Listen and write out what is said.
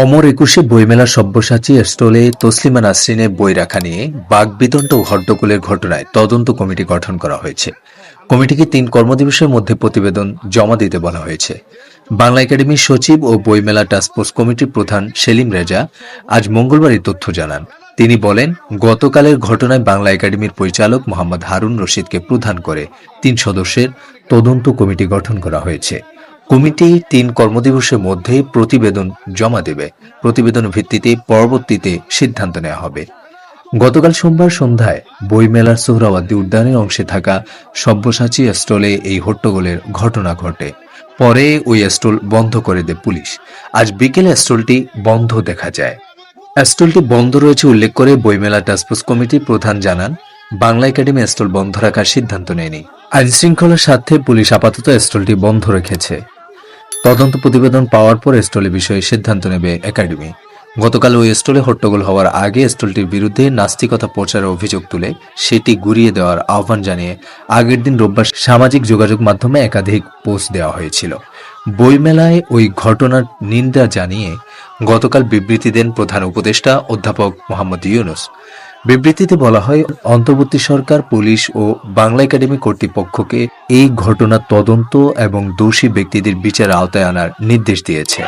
অমর একুশে বইমেলা সব্যসাচী স্টলে তসলিমা নাসরিনের বই রাখা নিয়ে বাগবিতণ্ড ও হট্টগোলের ঘটনায় তদন্ত কমিটি গঠন করা হয়েছে। কমিটিকে তিন কর্মদিবসের মধ্যে প্রতিবেদন জমা দিতে বলা হয়েছে। বাংলা একাডেমির সচিব ও বইমেলা টাস্কফোর্স কমিটির প্রধান সেলিম রেজা আজ মঙ্গলবার এই তথ্য জানান। তিনি বলেন, গতকালের ঘটনায় বাংলা একাডেমির পরিচালক মোহাম্মদ হারুন রশিদকে প্রধান করে তিন সদস্যের তদন্ত কমিটি গঠন করা হয়েছে। কমিটি তিন কর্মদিবসের মধ্যে প্রতিবেদন জমা দেবে। প্রতিবেদন ভিত্তিতে পরবর্তীতে সিদ্ধান্ত নেওয়া হবে। গতকাল সোমবার সন্ধ্যায় বইমেলার সোহরাওয়ার্দী উদ্যানের অংশে থাকা সব্যসাচী স্টলে এই হট্টগোলের ঘটনা ঘটে। পরে ওই স্টল বন্ধ করে দেয় পুলিশ। আজ বিকেলে স্টলটি বন্ধ দেখা যায়। স্টলটি বন্ধ রয়েছে উল্লেখ করে বইমেলা টাস্কফোর্স কমিটির প্রধান জানান, বাংলা একাডেমি স্টল বন্ধ রাখার সিদ্ধান্ত নেয়নি। আইন শৃঙ্খলার স্বার্থে পুলিশ আপাতত স্টলটি বন্ধ রেখেছে। তদন্ত প্রতিবেদন পাওয়ার পর স্টলে বিষয়ে সিদ্ধান্ত নেবে একাডেমি। গতকাল ওই স্টলে হট্টগোল হওয়ার আগে স্টলটির বিরুদ্ধে নাস্তিকতা প্রচারের অভিযোগ তুলে সেটি গুড়িয়ে দেওয়ার আহ্বান জানিয়ে আগের দিন রোববার সামাজিক যোগাযোগ মাধ্যমে একাধিক পোস্ট দেওয়া হয়েছিল। বইমেলায় ওই ঘটনার নিন্দা জানিয়ে গতকাল বিবৃতি দেন প্রধান উপদেষ্টা অধ্যাপক মোহাম্মদ ইউনুস। বিবৃতিতে বলা হয়, অন্তর্বর্তী সরকার, পুলিশ ও বাংলা একাডেমি কর্তৃপক্ষকে এই ঘটনা তদন্ত এবং দোষী ব্যক্তিদের বিচার আওতায় আনার নির্দেশ দিয়েছে।